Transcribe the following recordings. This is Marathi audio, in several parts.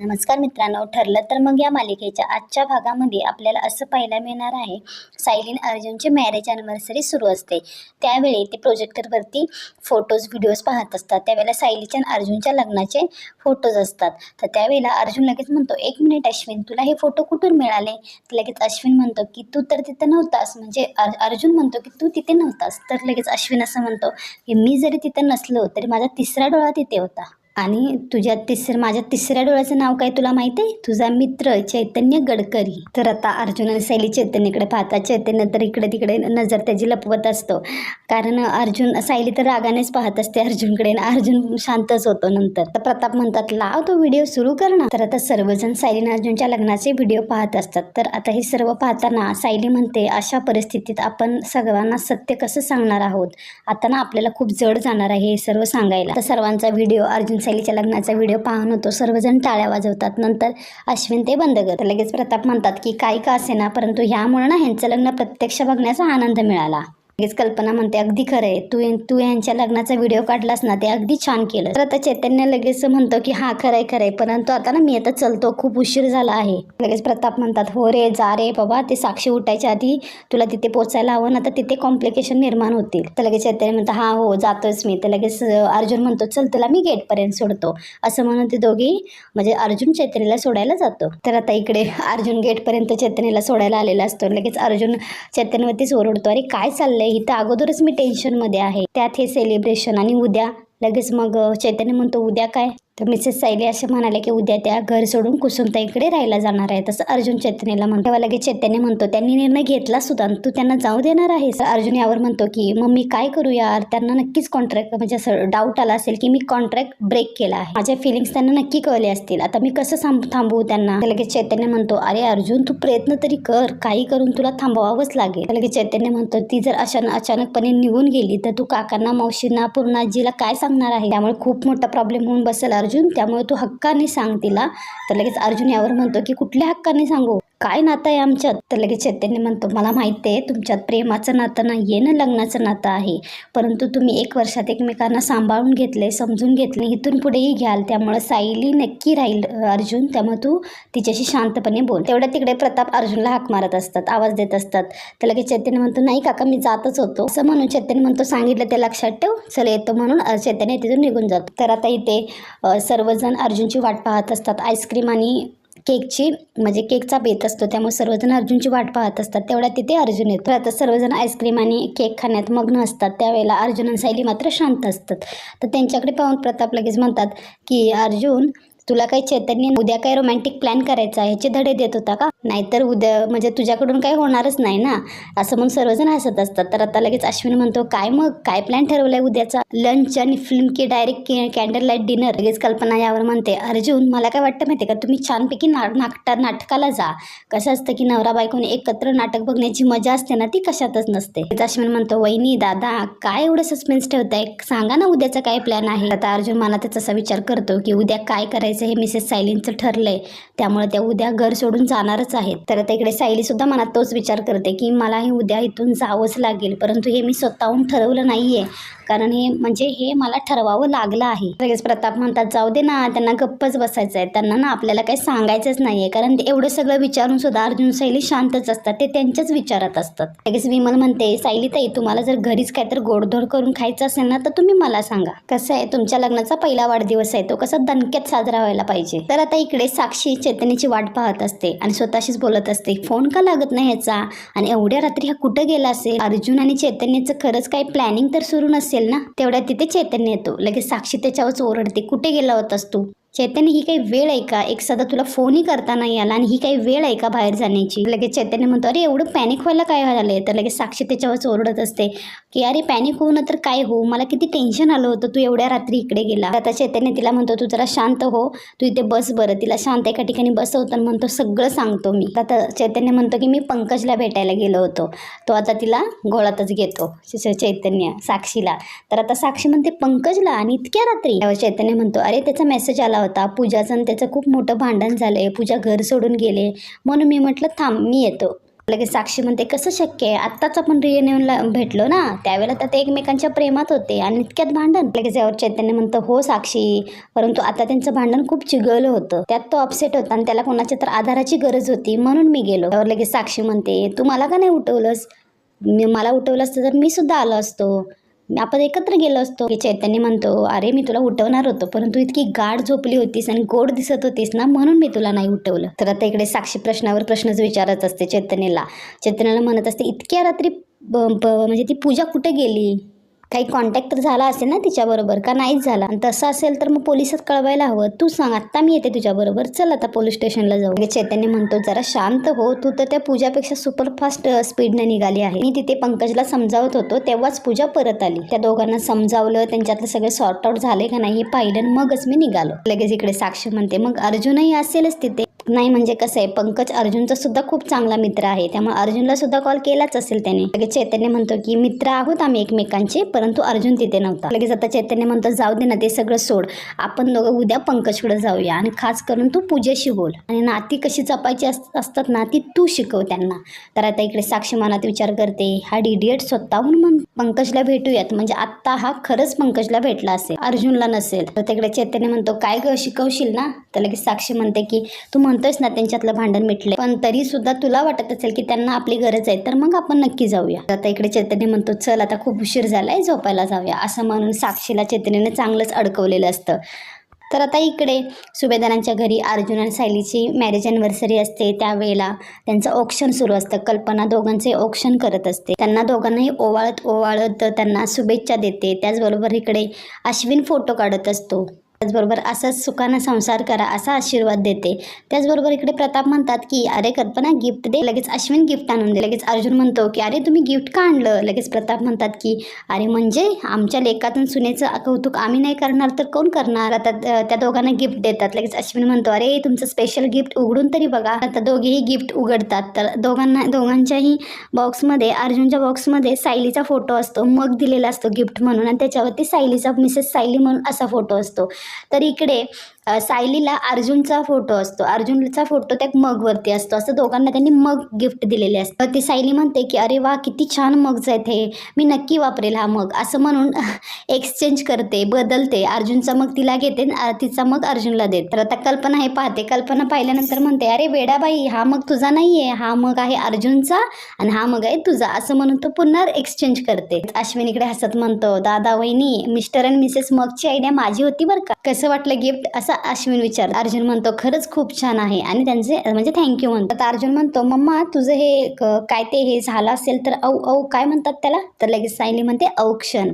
नमस्कार मित्रांनो ठरलं तर मग या मालिकेच्या आजच्या भागामध्ये आपल्याला असं पाहायला मिळणार आहे सायलीन अर्जुनची मॅरेज अॅनिव्हर्सरी सुरू असते. त्यावेळी ते प्रोजेक्टरवरती फोटोज व्हिडिओज पाहत असतात. त्यावेळेला सायलीच्या आणि अर्जुनच्या लग्नाचे फोटोज असतात. तर त्यावेळेला अर्जुन लगेच म्हणतो एक मिनिट अश्विन तुला हे फोटो कुठून मिळाले? तर लगेच अश्विन म्हणतो की तू तर तिथं नव्हतास. म्हणजे अर्जुन म्हणतो की तू तिथे नव्हतास. तर लगेच अश्विन असं म्हणतो की मी जरी तिथं नसलो तरी माझा तिसरा डोळा तिथे होता. आणि तुझ्या तिसर माझ्या तिसऱ्या डोळ्याचं नाव काय तुला माहिती आहे? तुझा मित्र चैतन्य गडकरी. तर आता अर्जुन आणि शैली चैतन्यकडे पाहतात चैतन्य तर इकडे तिकडे नजर त्याची लपवत असतो. कारण अर्जुन सायली तर रागानेच पाहत असते अर्जुनकडे अर्जुन शांतच होतो नंतर. तर प्रताप म्हणतात लाव तो व्हिडिओ सुरू कर ना. तर आता सर्वजण सायली आणि अर्जुनच्या लग्नाचे व्हिडिओ पाहत असतात. तर आता हे सर्व पाहताना सायली म्हणते अशा परिस्थितीत आपण सगळ्यांना सत्य कसं सांगणार आहोत? आता ना आपल्याला खूप जड जाणार आहे हे सर्व सांगायला. तर सर्वांचा व्हिडिओ अर्जुन वैशालीच्या लग्नाचा व्हिडिओ पाहून होतो. सर्वजण टाळ्या वाजवतात. नंतर अश्विन ते बंद करतात. लगेच प्रताप म्हणतात की काही का असेना परंतु ह्यामुळे ना ह्यांचं लग्न प्रत्यक्ष बघण्याचा आनंद मिळाला. लगेच कल्पना म्हणते अगदी खरं आहे तू तू यांच्या लग्नाचा व्हिडिओ काढलास ना ते अगदी छान केलं तर आता चैतन्य लगेच म्हणतो की हा खरं आहे परंतु आता ना मी आता चलतो. खूप उशीर झाला आहे. लगेच प्रताप म्हणतात हो रे जा रे बाबा. ते साक्षी उठायच्या आधी तुला तिथे पोचायला हवं ना तर तिथे कॉम्प्लिकेशन निर्माण होतील. तर लगेच चैतन्य म्हणतात हा हो जातोच मी. तर लगेच अर्जुन म्हणतो चल तुला मी गेटपर्यंत सोडतो. असं म्हणून ते दोघी म्हणजे अर्जुन चैतन्यला सोडायला जातो. तर आता इकडे अर्जुन गेटपर्यंत चैतन्यला सोडायला आलेला असतो. लगेच अर्जुन चैतन्यवरतीच ओरडतो अरे काय चाललंय? इथं अगोदरच मी टेन्शनमध्ये आहे. त्यात हे सेलिब्रेशन आणि उद्या. लगेच मग चैतन्य म्हणतो उद्या काय? तर मिसेस सायली असे म्हणाले की उद्या त्या घर सोडून कुसुमताईकडे राहायला जाणार आहे. तसं अर्जुन चैतन्याला म्हणतो. तेव्हा लगेच चैतन्य म्हणतो त्यांनी निर्णय घेतला सुद्धा आणि तू त्यांना जाऊ देणार आहेस. अर्जुन यावर म्हणतो की मग मी काय करू यार? त्यांना नक्कीच कॉन्ट्रॅक्ट म्हणजे असं डाऊट आला असेल की मी कॉन्ट्रॅक्ट ब्रेक केला आहे. माझ्या फिलिंग्स त्यांना नक्की कळले असतील. आता मी कसं थांब थांबवू त्यांना? लगेच चैतन्य म्हणतो अरे अर्जुन तू प्रयत्न तरी कर. काही करून तुला थांबवावंच लागेल. लगेच चैतन्य म्हणतो ती जर अशा अचानकपणे निघून गेली तर तू काकांना मावशींना पूर्णाजीला काय सांगणार आहे? त्यामुळे खूप मोठा प्रॉब्लेम होऊन बसेल. अर्जुन त्यामुळे तू हक्काने सांग तिला. तर लगेच अर्जुन यावर म्हणतो की कुठल्या हक्काने सांगू? काय नातं आहे आमच्यात? तर लगेच चैतन्य म्हणतो मला माहिती आहे तुमच्यात प्रेमाचं नातं नाही आहे ना लग्नाचं नातं आहे. परंतु तुम्ही एक वर्षात एकमेकांना सांभाळून घेतले समजून घेतले इथून पुढेही घ्याल. त्यामुळं सायली नक्की राहील अर्जुन. त्यामुळे तू तिच्याशी शांतपणे बोल. तेवढ्या तिकडे प्रताप अर्जुनला हाक मारत असतात आवाज देत असतात. तर लगेच चैतन्य म्हणतो नाही काका मी जातच होतो. असं म्हणून चैतन्य म्हणतो सांगितलं ते लक्षात ठेव चल येतो. म्हणून चैतन्य तिथून निघून जातो. तर आता इथे सर्वजण अर्जुनची वाट पाहत असतात आईस्क्रीम आणि केकची म्हणजे केकचा बेत असतो त्यामुळे सर्वजण अर्जुनची वाट पाहत असतात. तेवढ्या तिथे अर्जुन येतो. आता सर्वजण आईस्क्रीम आणि केक खाण्यात मग्न असतात. त्यावेळेला अर्जुन आणि सायली मात्र शांत असतात. तर त्यांच्याकडे पाहून प्रताप लगेच म्हणतात की अर्जुन तुला काही चैतन्य उद्या काही रोमॅन्टिक प्लॅन करायचा आहे. ह्याचे धडे देत होता का? नाहीतर उद्या म्हणजे तुझ्याकडून काही होणारच नाही ना. असं म्हणून सर्वजण हसत असतात. तर आता लगेच अश्विन म्हणतो काय मग? काय प्लॅन ठरवलाय उद्याचा? लंच आणि फिल्म की डायरेक्ट कॅन्डल लाइट डिनर लगेच कल्पना यावर म्हणते अर्जुन मला काय वाटतं माहिती का? तुम्ही छानपैकी ना नाटका नाटकाला जा. कसं असतं की नवरा बायकोने एकत्र नाटक बघण्याची मजा असते ना ती कशातच नसते. अश्विन म्हणतो वहिनी दादा काय एवढं सस्पेन्स ठेवताय? सांगा ना उद्याचा काय प्लॅन आहे? आता अर्जुन मनातच असा विचार करतो की उद्या काय करायचं हे मिसेस सायलींचं ठरलंय. त्यामुळे त्या उद्या घर सोडून जाणारच आहेत. तर आता इकडे सायली सुद्धा मनात तोच विचार करते की मला हे उद्या इथून जावंच लागेल. परंतु हे मी स्वतःहून ठरवलं नाही आहे कारण हे म्हणजे हे मला ठरवावं लागलं आहे. लगेच प्रताप म्हणतात जाऊ दे ना त्यांना गप्पच बसायचं आहे त्यांना ना आपल्याला काही सांगायचंच नाहीये. कारण ते एवढं सगळं विचारून सुद्धा अर्जुन सायली शांतच असतात. ते त्यांच्याच विचारात असतात. लगेच विमल म्हणते सायली ताई तुम्हाला जर घरीच काय तर गोडधोड करून खायचं असेल ना तर तुम्ही मला सांगा. कसं आहे तुमच्या लग्नाचा पहिला वाढदिवस आहे. तो कसा दणक्यात साजरा व्हायला पाहिजे. तर आता इकडे साक्षी चैतन्याची वाट पाहत असते आणि स्वतःशीच बोलत असते फोन का लागत नाही ह्याचा? आणि एवढ्या रात्री हा कुठं गेला असेल? अर्जुन आणि चैतन्याचं खरंच काही प्लॅनिंग तर सुरू नसेल ना तेवढ्या तिथे चैतन्य येतो. लगेच साक्षी त्याच्यावरच ओरडते कुठे गेला होतास तू? चैतन्य ही काही वेळ आहे का? एक सदा तुला फोनही करता नाही आला आणि ही काही वेळ आहे का बाहेर जाण्याची? लगेच चैतन्य म्हणतो अरे एवढं पॅनिक व्हायला काय झालं तर लगेच साक्षी त्याच्यावरच ओरडत असते की अरे पॅनिक होऊ ना तर काय हो मला किती टेन्शन आलं होतं तू एवढ्या रात्री इकडे गेला. आता चैतन्य तिला म्हणतो तू जरा शांत हो तू इथे बस बरं. तिला शांत एका ठिकाणी बसवतो आणि म्हणतो सगळं सांगतो मी. आता चैतन्य म्हणतो की मी पंकजला भेटायला गेलो होतो. तो आता तिला गोळातच घेतो. चैतन्य साक्षीला. तर आता साक्षी म्हणते पंकजला आणि इतक्या रात्री? चैतन्य म्हणतो अरे त्याचा मेसेज आला होता. पूजाचं आणि त्याचं खूप मोठं भांडण झालंय. पूजा घर सोडून गेले. म्हणून मी म्हटलं थांब मी येतो. लगेच साक्षी म्हणते कसं शक्य आहे? आत्ताच आपण रियुनियनला भेटलो ना? त्यावेळेला तर ते एकमेकांच्या प्रेमात होते आणि इतक्यात भांडण. लगेच यावर चैतन्य म्हणतं हो साक्षी. परंतु आता त्यांचं भांडण खूप चिघळलं होतं. त्यात तो अपसेट होता आणि त्याला कोणाच्या तर आधाराची गरज होती म्हणून मी गेलो. त्यावर लगेच साक्षी म्हणते तू मला का नाही उठवलंस? मला उठवलं असतं तर मी सुद्धा आलो असतो. आपण एकत्र गेलो असतो. की चैतन्य म्हणतो अरे मी तुला उठवणार होतो परंतु इतकी गाढ झोपली होतीस आणि गोड दिसत होतीस ना म्हणून मी तुला नाही उठवलं. तर आता इकडे साक्षी प्रश्नावर प्रश्नच विचारत असते चैतन्यला. चैतन्याला म्हणत असते इतक्या रात्री म्हणजे ती पूजा कुठे गेली? काही कॉन्टॅक्ट तर झाला असेल ना तिच्याबरोबर का नाहीच झाला? आणि तसं असेल तर मग पोलिसात कळवायला हवं. तू सांग आत्ता मी येते तुझ्याबरोबर. चल आता पोलीस स्टेशनला जाऊ. म्हणजे चैतन्य म्हणतो जरा शांत हो. तू तर त्या पूजापेक्षा सुपरफास्ट स्पीडने निघाली आहे. मी तिथे पंकजला समजावत होतो तेव्हाच पूजा परत आली. त्या दोघांना समजावलं त्यांच्यातलं सगळे सॉर्ट आउट झाले का नाही हे पाहिलं मगच मी निघालो. लगेच इकडे साक्ष म्हणते मग अर्जुनही असेलच तिथे. नाही म्हणजे कसं आहे पंकज अर्जुनचा सुद्धा खूप चांगला मित्र आहे. त्यामुळे अर्जुनला सुद्धा कॉल केलाच असेल त्याने. लगेच चैतन्य म्हणतो की मित्र आहोत आम्ही एकमेकांचे परंतु अर्जुन तिथे नव्हता. लगेच आता चैतन्य म्हणतो जाऊ दे ना ते सगळं सोड. आपण दोघं उद्या पंकजकडे जाऊया आणि खास करून तू पूजेशी बोल. आणि नाती कशी जपायची अस असतात ना ती तू शिकव त्यांना. तर आता इकडे साक्षी मनात विचार करते हा डिडिएट स्वतःहून म्हणतो. पंकजला भेटूयात. म्हणजे आत्ता हा खरंच पंकजला भेटला असेल. अर्जुनला नसेल. तर तिकडे चैतन्य म्हणतो काय ग शिकवशील ना? तर लगेच साक्षी म्हणते की तू म्हणतोस ना त्यांच्यातलं भांडण मिटले पण तरी सुद्धा तुला वाटत असेल की त्यांना आपली गरज आहे तर मग आपण नक्की जाऊया. आता इकडे चैतन्य म्हणतो चल आता खूप उशीर झालाय झोपायला जाऊया. असं म्हणून साक्षीला चैतन्याने चांगलंच अडकवलेलं असतं. तर आता इकडे सुभेदारांच्या घरी अर्जुन आणि सायलीची मॅरेज ॲनिव्हर्सरी असते. त्यावेळेला त्यांचं ऑप्शन सुरू असतं. कल्पना दोघांचे ऑप्शन करत असते. त्यांना दोघांनाही ओवाळत ओवाळत त्यांना शुभेच्छा देते. त्याचबरोबर इकडे अश्विन फोटो काढत असतो. त्याचबरोबर असाच सुखानं संसार करा असा आशीर्वाद देते. त्याचबरोबर इकडे प्रताप म्हणतात की अरे कल्पना गिफ्ट दे. लगेच अश्विन गिफ्ट आणून दे. लगेच अर्जुन म्हणतो की अरे तुम्ही गिफ्ट का आणलं? लगेच प्रताप म्हणतात की अरे म्हणजे आमच्या लेखातून सुनेचं कौतुक आम्ही नाही करणार तर कोण करणार? आता त्या दोघांना गिफ्ट देतात. लगेच अश्विन म्हणतो अरे तुमचं स्पेशल गिफ्ट उघडून तरी बघा. आता दोघेही गिफ्ट उघडतात. तर दोघांना दोघांच्याही बॉक्समध्ये अर्जुनच्या बॉक्समध्ये सायलीचा फोटो असतो. मग दिलेला असतो गिफ्ट म्हणून आणि त्याच्यावरती सायलीचा मिसेस सायली म्हणून असा फोटो असतो. तर इकडे सायलीला अर्जुनचा फोटो असतो. अर्जुनचा फोटो त्या मगवरती असतो. असं दोघांना त्यांनी मग गिफ्ट दिलेले असतं ती सायली म्हणते की अरे वा किती छान मगच आहेत हे. मी नक्की वापरेल हा मग. असं म्हणून एक्सचेंज करते बदलते. अर्जुनचा मग तिला घेते आणि तिचा मग अर्जुनला देते. तर आता कल्पना हे पाहते. कल्पना पाहिल्यानंतर म्हणते अरे वेडाबाई हा मग तुझा नाही आहे हा मग आहे अर्जुनचा आणि हा मग आहे तुझा. असं म्हणून तो पुन्हा एक्सचेंज करते. अश्विनीकडे हसत म्हणतो दादा वहिनी मिस्टर अँड मिसेस मगची आयडिया माझी होती बरं का? कसं वाटलं गिफ्ट असं अश्विन विचार अर्जुन म्हणतो खरंच खूप छान आहे. आणि त्यांचे म्हणजे थँक्यू म्हणतो तर अर्जुन म्हणतो मम्मा तुझं हे काय ते हे झालं असेल तर औ औ काय म्हणतात त्याला? तर लगेच सायली म्हणते औक्षण.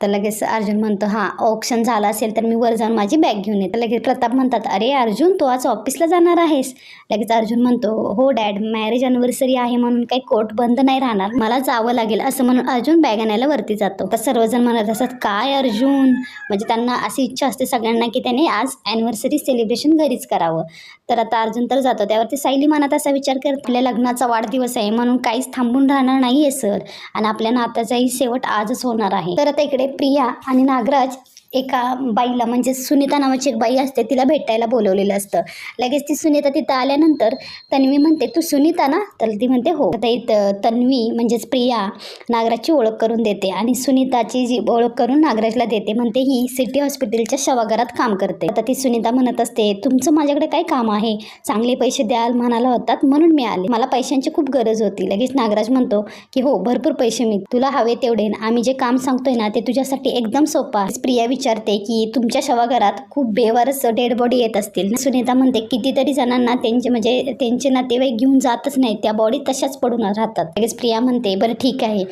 तर लगेच अर्जुन म्हणतो हां ऑप्शन झाला असेल तर मी वर जाऊन माझी बॅग घेऊन येते. लगेच प्रताप म्हणतात अरे अर्जुन तू आज ऑफिसला जाणार आहेस. लगेच अर्जुन म्हणतो हो डॅड मॅरेज अनिव्हर्सरी आहे म्हणून काही कोर्ट बंद नाही राहणार. मला जावं लागेल असं म्हणून अर्जुन बॅग आणायला वरती जातो. तर सर्वजण म्हणत असतात काय अर्जुन? म्हणजे त्यांना अशी इच्छा असते सगळ्यांना की त्याने आज अॅनिव्हर्सरी सेलिब्रेशन घरीच करावं. तर आता अर्जुन तर जातो त्यावरती सायली मनात असा विचार करत आपल्या लग्नाचा वाढदिवस आहे म्हणून काहीच थांबून राहणार नाही आहे सर आणि आपल्या नात्याचाही शेवट आजच होणार आहे. तर आता इकडे प्रिया आणि नागराज एका बाईला म्हणजे सुनीता नावाची एक बाई असते तिला भेटायला बोलवलेलं असतं. लगेच ती सुनीता तिथं आल्यानंतर तन्वी म्हणते तू सुनीता ना? तर ती म्हणते हो. आता इथं तन्वी म्हणजेच प्रिया नागराजची ओळख करून देते आणि सुनीताची जी ओळख करून नागराजला देते म्हणते ही सिटी हॉस्पिटलच्या शवागारात काम करते. आता ती सुनीता म्हणत असते तुमचं माझ्याकडे काय काम आहे? चांगले पैसे द्याल म्हणाला होतात म्हणून मी आले. मला पैशांची खूप गरज होती. लगेच नागराज म्हणतो की हो भरपूर पैसे मी तुला हवे तेवढे. आम्ही जे काम सांगतोय ना ते तुझ्यासाठी एकदम सोपं आहे. प्रिया विचारते की तुमच्या शवाघरात खूप बेवारच डेड बॉडी येत असतील. सुनीता म्हणते कितीतरी जणांना त्यांचे म्हणजे त्यांचे नातेवाईक घेऊन जातच नाही त्या बॉडी तशाच पडून राहतात. लगेच प्रिया म्हणते बरं ठीक आहे.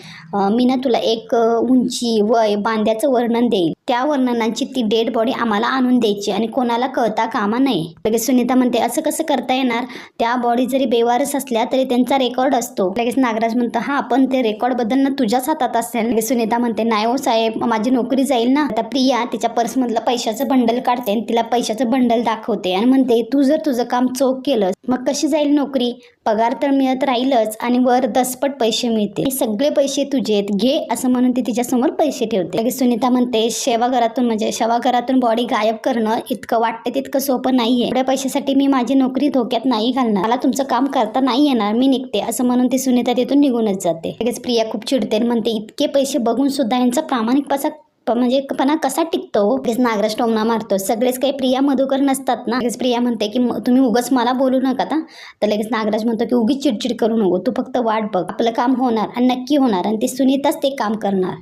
मी ना तुला एक उंची वय बांध्याचं वर्णन देईल. त्या वर्णनांची ती डेड बॉडी आम्हाला आणून द्यायची आणि कोणाला कळता कामा नये. लगेच सुनीता म्हणते असं कसं करता येणार? त्या बॉडी जरी बेवारस असल्या तरी त्यांचा रेकॉर्ड असतो. लगेच नागराज म्हणतो हा पण ते रेकॉर्ड ना तुझ्याच हातात असेल. लगेच सुनीता म्हणते नाही हो साहेब माझी नोकरी जाईल ना. आता प्रिया तिच्या पर्समधलं पैशाचं बंडल काढते आणि तिला पैशाचं बंडल दाखवते आणि म्हणते तू जर तुझं काम चोख केलं मग कशी जाईल नोकरी? पगार तर मिळत राहीलच आणि वर दसपट पैसे मिळते हे सगळे पैसे तुझे आहेत, घे असं म्हणून ती तिच्यासमोर पैसे ठेवते. लगेच सुनीता म्हणते शे सेवाघरातून म्हणजे शवाघरातून बॉडी गायब करणं इतकं वाटतं तितकं सोपं नाही आहे एवढ्या पैशासाठी मी माझी नोकरी धोक्यात नाही घालणार. मला तुमचं काम करता नाही येणार. मी निघते असं म्हणून ती सुनीता तिथून निघूनच जाते. लगेच प्रिया खूप चिडते आणि म्हणते इतके पैसे बघून सुद्धा यांचा प्रामाणिकपणा म्हणजे पणा कसा टिकतो? लगेच नागराज टोमना मारतो सगळेच काही प्रिया मधुकर नसतात ना? लगेच प्रिया म्हणते की तुम्ही उगाच मला बोलू नका आता तर लगेच नागराज म्हणतो की उगीच चिडचिड करू नको तू फक्त वाट बघ. आपलं काम होणार आणि नक्की होणार आणि ती सुनीताच ते काम करणार.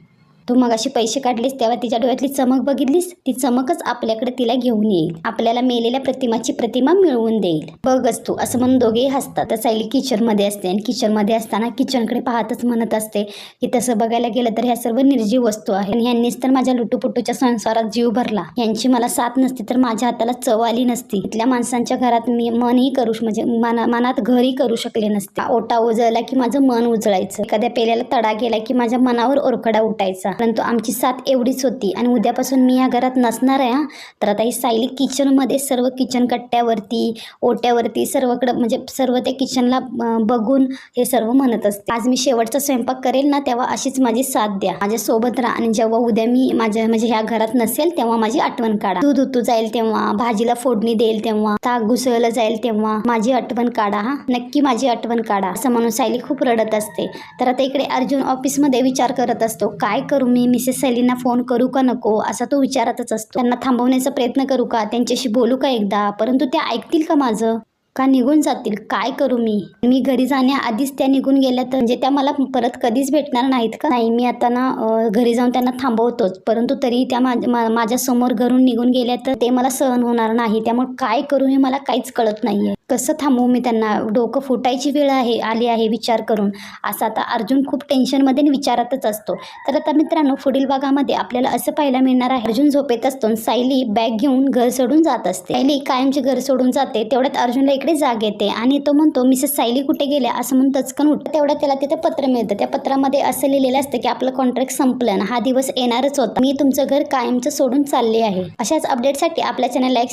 तू मग अशी पैसे काढलीस तेव्हा तिच्या डोळ्यातली चमक बघितलीस? ती चमकच आपल्याकडे तिला घेऊन येईल. आपल्याला मेलेल्या प्रतिमाची प्रतिमा मिळवून देईल. बघच तू असं म्हणून दोघेही हसतात. तर सायली किचनमध्ये असते आणि किचनमध्ये असताना किचनकडे पाहतच म्हणत असते की तसं बघायला गेलं तर ह्या सर्व निर्जीव वस्तू आहे आणि ह्यांनीच तर माझ्या लुटूपुटूच्या संसारात जीव भरला. यांची मला साथ नसती तर माझ्या हाताला चव आली नसती. इथल्या माणसांच्या घरात मी मनही करू म्हणजे मना मनात घरही करू शकले नसते. ओटा उजळला की माझं मन उजळायचं. एखाद्या पेल्याला तडा गेला की माझ्या मनावर ओरखडा उठायचा. परंतु आमची साथ एवढीच होती. आणि उद्यापासून मी या घरात नसणार आहे हा. तर आता ही सायली किचनमध्ये सर्व किचन कट्ट्यावरती ओट्यावरती सर्वकडं म्हणजे सर्व त्या किचनला बघून हे सर्व म्हणत असते. आज मी शेवटचा स्वयंपाक करेल ना तेव्हा अशीच माझी साथ द्या. माझ्या सोबत राहा आणि जेव्हा उद्या मी माझ्या म्हणजे ह्या घरात नसेल तेव्हा माझी आठवण काढा. दूध उतू जाईल तेव्हा भाजीला फोडणी देईल तेव्हा ताक घुसळलं जाईल तेव्हा माझी आठवण काढा हा. नक्की माझी आठवण काढा. असं म्हणून सायली खूप रडत असते. तर आता इकडे अर्जुन ऑफिसमध्ये विचार करत असतो काय करू मी मिसेस सैलींना फोन करू का नको असा तो विचारातच असतो. त्यांना थांबवण्याचा प्रयत्न करू का? त्यांच्याशी बोलू का एकदा? परंतु त्या ऐकतील का माझं? का निघून जातील? काय करू मी? मी घरी जाण्याआधीच त्या निघून गेल्या तर म्हणजे त्या मला परत कधीच भेटणार नाहीत का? नाही मी आता ना घरी जाऊन त्यांना थांबवतोच. परंतु तरी त्या माझ्या मा- माझ्यासमोर घरून निघून गेल्या तर ते मला सहन होणार नाही. त्यामुळे काय करू हे मला काहीच कळत नाहीये. कसं थांबवू मी त्यांना? डोकं फुटायची वेळ आहे आली आहे विचार करून. असा आता अर्जुन खूप टेन्शनमध्ये आणि विचारातच असतो. तर आता मित्रांनो पुढील भागामध्ये आपल्याला असं पाहायला मिळणार आहे. अर्जुन झोपेत असतो आणि सायली बॅग घेऊन घर सोडून जात असते. सायली कायमची घर सोडून जाते तेवढ्यात अर्जुनला इकडे जाग येते आणि तो म्हणतो मिसेस सायली कुठे गेल्या? असं म्हणून तचकन उठतं. तेवढ्यात त्याला तिथे पत्र मिळतं. त्या पत्रामध्ये असं लिहिलेलं असतं की आपलं कॉन्ट्रॅक्ट संपलं हा दिवस येणारच होता. मी तुमचं घर कायमचं सोडून चालले आहे. अशाच अपडेटसाठी आपल्या चॅनल लाईक